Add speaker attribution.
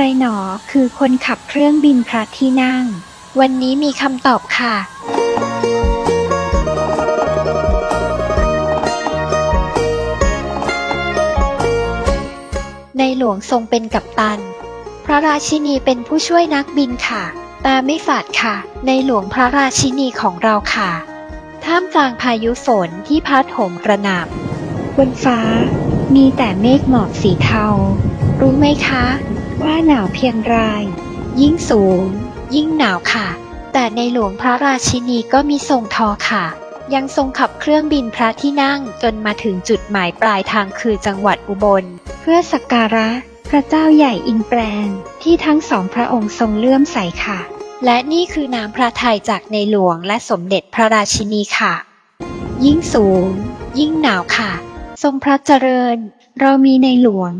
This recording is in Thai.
Speaker 1: รหนอคือคนขับเครื่องบินพระที่นั่ง วันนี้มีคำตอบค่ะในหลวงทรงเป็นกัปตัน พระราชินีเป็นผู้ช่วยนักบินค่ะ ตาไม่ฝาดค่ะ ในหลวงพระราชินีของเราค่ะ ท่ามกลางพายุฝนที่พัดโหมกระหน่ำบนฟ้า มีแต่เมฆหมอกสีเทา รู้ไหมคะ ว่าหนาวเพียงไร ยิ่งสูง ยิ่งหนาวค่ะ แต่ในหลวงพระราชินีก็มีทรงทอค่ะ ยังทรงขับเครื่องบินพระที่นั่งจนมาถึงจุดหมายปลายทางคือจังหวัดอุบล เพื่อสักการะพระเจ้าใหญ่อินแปลงที่ทั้งสองพระองค์ทรงเลื่อมใสค่ะ และนี่คือน้ำพระทัยจากในหลวงและสมเด็จพระราชินีค่ะ ยิ่งสูง ยิ่งหนาวค่ะ ทรงพระเจริญ เรามีในหลวง